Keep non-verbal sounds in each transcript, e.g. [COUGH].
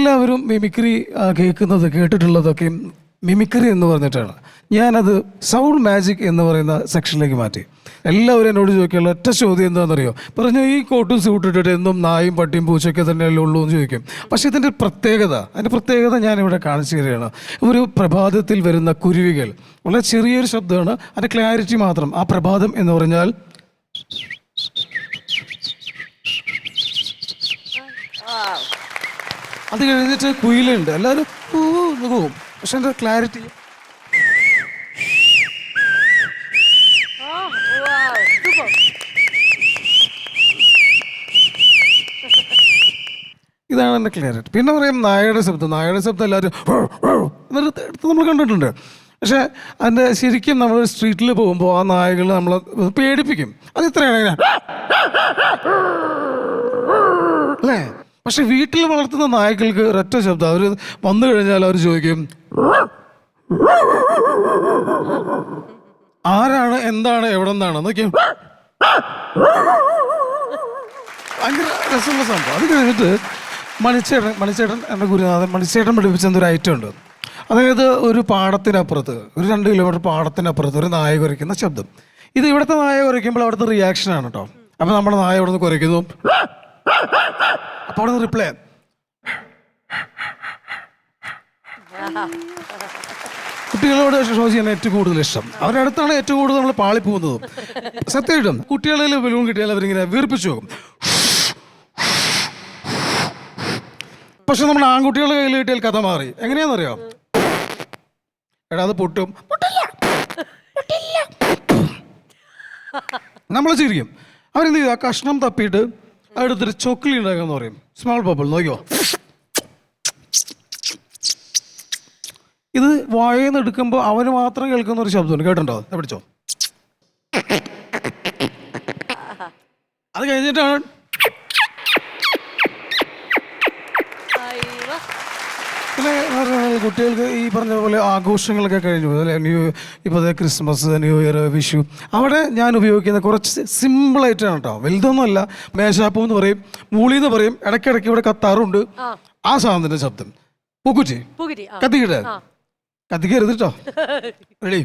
എല്ലാവരും മിമിക്രി കേൾക്കുന്നത് കേട്ടിട്ടുള്ളതൊക്കെ മിമിക്രി എന്ന് പറഞ്ഞിട്ടാണ്. ഞാനത് സൗണ്ട് മാജിക് എന്ന് പറയുന്ന സെക്ഷനിലേക്ക് മാറ്റി. എല്ലാവരും എന്നോട് ചോദിക്കാനുള്ള ഒറ്റ ചോദ്യം എന്താണെന്നറിയോ? പറഞ്ഞു ഈ കോട്ടും സൂട്ടിട്ടിട്ട് എന്നും നായും പട്ടിയും പൂച്ചയൊക്കെ തന്നെയല്ലേ ഉള്ളൂ എന്ന് ചോദിക്കും. പക്ഷെ ഇതിന്റെ പ്രത്യേകത അതിന്റെ പ്രത്യേകത ഞാനിവിടെ കാണിച്ചു തരികയാണ്. ഒരു പ്രഭാതത്തിൽ വരുന്ന കുരുവികൾ. വളരെ ചെറിയൊരു ശബ്ദമാണ് അതിന്റെ ക്ലാരിറ്റി മാത്രം. ആ പ്രഭാതം എന്ന് പറഞ്ഞാൽ അത് കഴിഞ്ഞിട്ട് കുയിലുണ്ട്. എല്ലാവരും പോകും. പക്ഷെ എന്റെ ക്ലാരിറ്റി ഇതാണ് എന്റെ ക്ലാരിറ്റി പിന്നെ പറയും നായയുടെ ശബ്ദം. നായയുടെ ശബ്ദം എല്ലാവരും എന്നിട്ട് എടുത്ത് നമ്മൾ കണ്ടിട്ടുണ്ട്. പക്ഷേ അതിന്റെ ശരിക്കും നമ്മൾ സ്ട്രീറ്റിൽ പോകുമ്പോൾ ആ നായകൾ നമ്മളെ പേടിപ്പിക്കും. അത് ഇത്രയാണ് അല്ലേ? പക്ഷെ വീട്ടിൽ വളർത്തുന്ന നായ്ക്കൾക്ക് ഒരൊറ്റ ശബ്ദം. അവർ വന്നു കഴിഞ്ഞാൽ അവർ ചോദിക്കും ആരാണ്? എന്താണ്? എവിടെ നിന്നാണ് എന്നൊക്കെ. ഭയങ്കര രസമുള്ള സംഭവം. അത് കഴിഞ്ഞിട്ട് മണിച്ചേട്ടൻ മണിച്ചേട്ടൻ എന്റെ ഗുരുനാഥൻ മണിച്ചേട്ടൻ പഠിപ്പിച്ച എന്തൊരു ഐറ്റം ഉണ്ട്. അതായത് ഒരു പാടത്തിനപ്പുറത്ത് ഒരു രണ്ട് കിലോമീറ്റർ പാടത്തിനപ്പുറത്ത് ഒരു നായ കുരയ്ക്കുന്ന ശബ്ദം. ഇത് ഇവിടുത്തെ നായ കുരയ്ക്കുമ്പോൾ അവിടുത്തെ റിയാക്ഷനാണ് കേട്ടോ അപ്പം നമ്മുടെ നായ ഇവിടെ നിന്ന് കുരയ്ക്കുന്നു. അപ്പോൾ അവിടെ റിപ്ലൈ കുട്ടികളോട് ഷോ ചെയ്യാൻ ഏറ്റവും കൂടുതൽ ഇഷ്ടം. അവരുടെ അടുത്താണ് ഏറ്റവും കൂടുതൽ നമ്മൾ പാളി പോകുന്നത് സത്യമായിട്ടും കുട്ടികളിൽ ബലൂൺ കിട്ടിയാൽ അവരിങ്ങനെ വീർപ്പിച്ചു പോകും പക്ഷെ നമ്മുടെ ആൺകുട്ടികളുടെ കയ്യിൽ കിട്ടിയാൽ കഥ മാറി. എങ്ങനെയാണെന്നറിയോ? എടാ അത് പൊട്ടും. നമ്മൾ ചിരിക്കും. അവരെന്ത് ചെയ്യും? ആ കഷ്ണം തപ്പിയിട്ട് അടുത്തൊരു ചോക്ലി ഉണ്ടാക്കാന്ന് പറയും. സ്മോൾ ബബിൾ നോക്കിയോ ഇത് വായന്ന് എടുക്കുമ്പോൾ അവന് മാത്രം കേൾക്കുന്ന ഒരു ശബ്ദമുണ്ട്. കേട്ടിട്ടുണ്ടോ? പിടിച്ചോ. അത് കഴിഞ്ഞിട്ടാണ് പിന്നെ കുട്ടികൾക്ക് ഈ പറഞ്ഞ പോലെ ആഘോഷങ്ങളൊക്കെ കഴിഞ്ഞു അല്ലെ? ന്യൂ ഇപ്പോൾ ക്രിസ്മസ് ന്യൂ ഇയർ വിഷു അവിടെ ഞാൻ ഉപയോഗിക്കുന്ന കുറച്ച് സിമ്പിളായിട്ടാണ് കേട്ടോ. വലുതൊന്നുമല്ല. മേശാപ്പൂ എന്ന് പറയും മൂളി എന്ന് പറയും ഇടയ്ക്കിടയ്ക്ക് ഇവിടെ കത്താറുണ്ട്. ആ. സാധനത്തിന്റെ ശബ്ദം. പൂക്കുറ്റി. കത്തിക്കട്ടെ? കത്തിക്കരുത് കേട്ടോ. [LAUGHS] റെഡി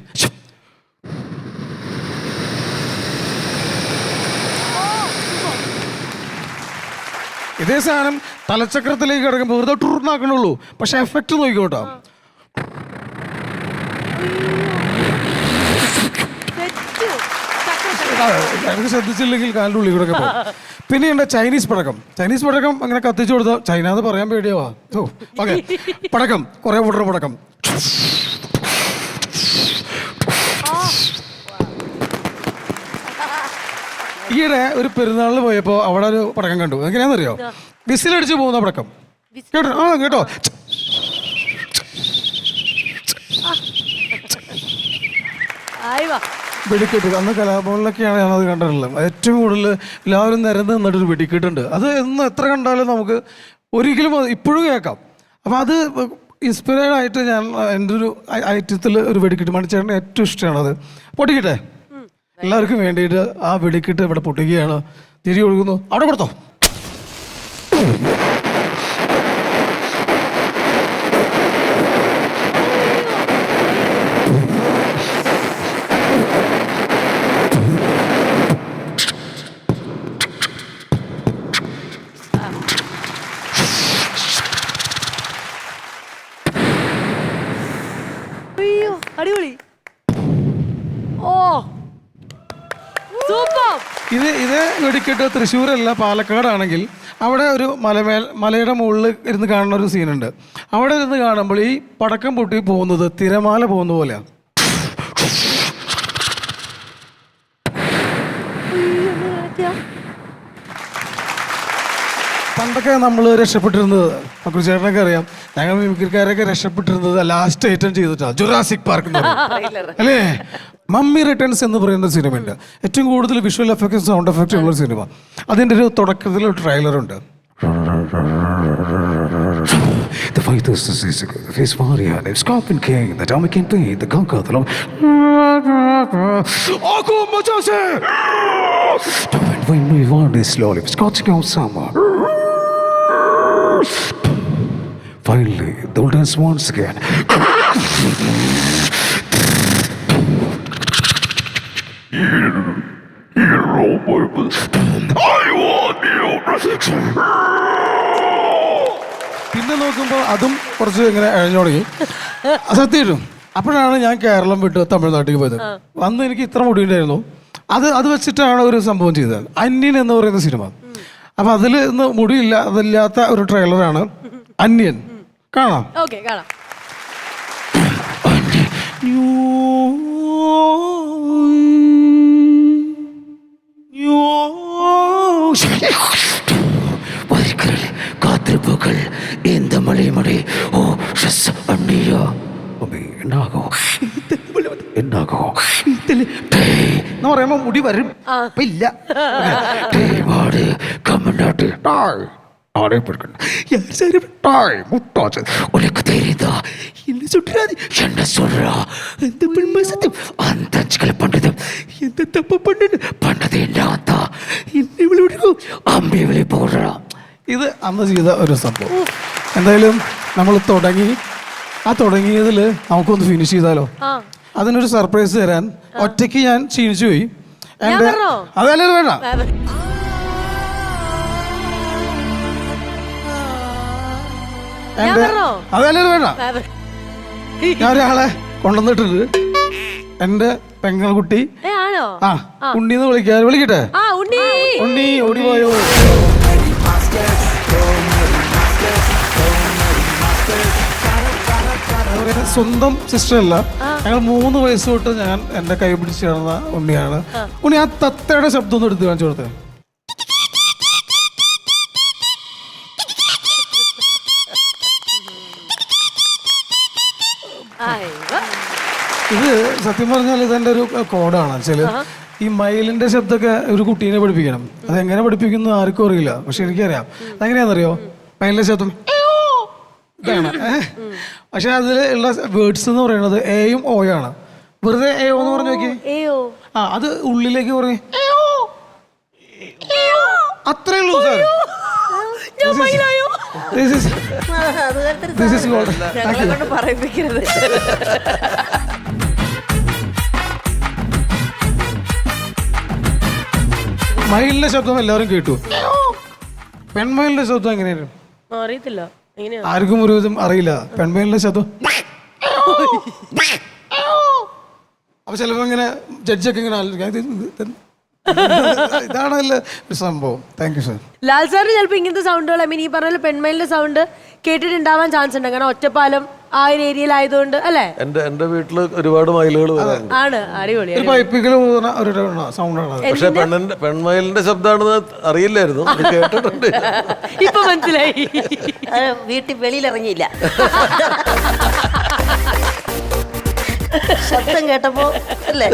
ഇതേ സാധനം തലച്ചക്രത്തിലേക്ക് കിടക്കുമ്പോൾ വെറുതെ ടൂർന്നാക്കണുള്ളൂ. പക്ഷെ എഫക്റ്റ് നോക്കിക്കോട്ടോ. എനിക്ക് ശ്രദ്ധിച്ചില്ലെങ്കിൽ കാലിന്റെ ഉള്ളിൽ കൂടെ പോകും. പിന്നെ ഉണ്ട് ചൈനീസ് പടക്കം? ചൈനീസ് പടക്കം അങ്ങനെ കത്തിച്ചു കൊടുത്താൽ ചൈന എന്ന് പറയാൻ പേടിയാവാ. ഓ ഓക്കെ. പടക്കം. കുറേ പൊട്ടറ പടക്കം. ഈയിടെ ഒരു പെരുന്നാളിൽ പോയപ്പോ അവിടെ ഒരു പടക്കം കണ്ടു എങ്ങനെയാണെന്നറിയോ വിസിലടിച്ച് പോകുന്ന പടക്കം കേട്ടോ ആ കേട്ടോ. വെടിക്കെട്ട് അന്ന് കലാഭവനിലൊക്കെയാണ് ഞാനത് കണ്ടിട്ടുള്ളത് ഏറ്റവും കൂടുതൽ എല്ലാവരും നിരന്ന് നിന്നിട്ടൊരു വെടിക്കെട്ടുണ്ട് അത് എന്ന് എത്ര കണ്ടാലും നമുക്ക് ഒരിക്കലും ഇപ്പോഴും കേൾക്കാം അപ്പം അത് ഇൻസ്പയർഡ് ആയിട്ട് ഞാൻ എന്റെ ഒരു ഐറ്റത്തിൽ ഒരു വെടിക്കെട്ട് മണിച്ചേട്ടന്റെ ഏറ്റവും ഇഷ്ടമാണത് പൊട്ടിക്കട്ടെ എല്ലാവർക്കും വേണ്ടിയിട്ട് ആ വെടിക്കെട്ട് ഇവിടെ പൊട്ടിക്കുകയാണ് തിരി ഒഴുകുന്നു അവിടെ കൊടുത്തോ അയ്യോ അടിപൊളി ഓ സൂപ്പർ ഇത് ഇത് വെടിക്കെട്ട് തൃശ്ശൂരല്ല പാലക്കാടാണെങ്കിൽ അവിടെ ഒരു മലമേൽ മലയുടെ മുകളിൽ ഇരുന്ന് കാണുന്ന ഒരു സീനുണ്ട്. അവിടെ ഇരുന്ന് കാണുമ്പോൾ ഈ പടക്കം പൊട്ടി പോകുന്നത് തിരമാല പോകുന്ന പോലെയാണ് പണ്ടൊക്കെ നമ്മൾ രക്ഷപ്പെട്ടിരുന്നത് ചേട്ടനൊക്കെ അറിയാം. ഞങ്ങൾ മിമിക്രിക്കാരൊക്കെ രക്ഷപ്പെട്ടിരുന്നത് ലാസ്റ്റ് ഐറ്റം ചെയ്തിട്ടാണ് ജുറാസിക് പാർക്ക്. അല്ലേ മമ്മി റിട്ടേൺസ് എന്ന് പറയുന്ന സിനിമയുണ്ട് ഏറ്റവും കൂടുതൽ വിഷ്വൽ എഫക്റ്റും സൗണ്ട് എഫക്റ്റും ഉള്ള സിനിമ അതിന്റെ ഒരു തുടക്കത്തിൽ ഒരു ട്രെയിലറുണ്ട് The fight is the Sisica, the face Maria, the Scorpion King, the Dominican King, the Conquer, the Long. And when we want this slowly, it's got Finally, the wilderness once again. പിന്നെ നോക്കുമ്പോൾ അതും കുറച്ച് ഇങ്ങനെ അഴിഞ്ഞു തുടങ്ങി. സത്യം അപ്പോഴാണ് ഞാൻ കേരളം വിട്ട് തമിഴ്നാട്ടിൽ പോയത്. അന്ന് എനിക്ക് ഇത്ര മുടിയുണ്ടായിരുന്നു. അത് അത് വെച്ചിട്ടാണ് ഒരു സംഭവം ചെയ്തത്. അന്യൻ എന്ന് പറയുന്ന സിനിമ. അപ്പൊ അതിൽ ഇന്ന് മുടിയില്ല അതില്ലാത്ത ഒരു ട്രെയിലറാണ് അന്യൻ. കാണാം. ഓക്കെ കാണാം. കാത്തിരിപ്പുകൾ ഓ മുടി വരും. ഇല്ല. ആരെ പിടിക്കണ്ട யார் டாய் முட்டாச்சு உனக்கு தெரியுதா என்ன சொல்றாது என்ன சொல்றா அந்த பெண்மை சத்தியம் அந்த அஞ்சுகளை பண்றது எந்த தப்பு பண்ணது பண்ணது എന്നാത്താ ഇന്ന് ഇവിടെ വിളിക്കും അമ്മ വിളി പോടുറാ ഇത് അന്ന് ചെയ്ത ഒരു സംഭവം എന്തായാലും നമ്മൾ തുടങ്ങി ആ തുടങ്ങിയതിൽ നമുക്കൊന്ന് ഫിനിഷ് ചെയ്താലോ ആ അതിനൊരു സർപ്രൈസ് തരാൻ ഒറ്റയ്ക്ക് ഞാൻ ക്ഷീണിച്ചു പോയി ഞാൻ വരണോ? അതല്ലേ വേണ്ട എന്റെ അതല്ലേ വേണ്ട. ഞാൻ ഒരാളെ കൊണ്ടുവന്നിട്ടുണ്ട് എന്റെ പെങ്ങൾകുട്ടി ആ ഉണ്ണിന്ന് വിളിക്കാൻ വിളിക്കട്ടെ? ഉണ്ണി. ഓടി പോയോ? സ്വന്തം സിസ്റ്റർ അല്ല. ഞങ്ങൾ മൂന്ന് വയസ്സ് തൊട്ട് ഞാൻ എന്റെ കൈ പിടിച്ച് ചേർന്ന ഉണ്ണിയാണ്. ഉണ്ണി ആ തത്തയുടെ ശബ്ദം ഒന്ന് എടുത്ത് കാണിച്ചു കൊടുത്തേ. ഇത് സത്യം പറഞ്ഞാൽ ഇതെന്റെ ഒരു കോഡാണ്. വെച്ചാൽ ഈ മയിലിന്റെ ശബ്ദമൊക്കെ ഒരു കുട്ടീനെ പഠിപ്പിക്കണം. അത് എങ്ങനെ പഠിപ്പിക്കുന്നു ആർക്കും അറിയില്ല. പക്ഷെ എനിക്കറിയാം. അതെങ്ങനെയാണെന്നറിയോ? മയിലിന്റെ ശബ്ദം ഇതാണ്. പക്ഷെ അതിൽ ഉള്ള വേർഡ്സ് എന്ന് പറയുന്നത് എയും ഓയാണ് വെറുതെ എയോ എന്ന് പറഞ്ഞു നോക്കി ആ അത് ഉള്ളിലേക്ക് പറഞ്ഞു. അത്രേ ഉള്ളൂ സാർ This is- അത് മയിലിന്റെ ശബ്ദം എല്ലാവരും കേട്ടു. പെൺമയിലിന്റെ ശബ്ദം എങ്ങനെയായിരുന്നു? അറിയത്തില്ല. എങ്ങനെയാ? ആർക്കും ഒരു വിധം അറിയില്ല. പെൺമയിലിന്റെ ശബ്ദം. അപ്പൊ ചിലപ്പോ ഇങ്ങനെ ജഡ്ജൊക്കെ ഇങ്ങനെ ആലോചിക്കും, ഇത് ഇത് ഇത് ഇതാണല്ലേ ഒരു സംഭവം. താങ്ക് യു സർ ലാൽ സാറിന് ചിലപ്പോൾ ഇങ്ങനത്തെ സൗണ്ടുകൾ ഐ മീൻ ഈ പറഞ്ഞ പെൺമയിലിന്റെ സൗണ്ട് കേട്ടിട്ടുണ്ടാവാൻ ചാൻസ് ഉണ്ട്. കാരണം ഒറ്റപ്പാലം ആ ഒരു ഏരിയയിലായതുകൊണ്ട് അല്ലേ? എന്റെ എന്റെ വീട്ടിൽ ഒരുപാട് മയിലുകൾ വരാറുണ്ട്. ആണ്. അടിപൊളി ഒരു പൈപ്പിക്കൽ പോകുന്ന ഒരു സൗണ്ടാണ് പക്ഷെ പെണ്ണിന്റെ പെൺമയിലിന്റെ ശബ്ദമാണെന്ന് അറിയില്ലായിരുന്നു അത് കേട്ടിട്ടുണ്ട്. ഇപ്പൊ മനസ്സിലായി. അത് വീട്ടിൽ വെളിയിലിറങ്ങിയില്ല. ശബ്ദം കേട്ടപ്പോ അല്ലേ?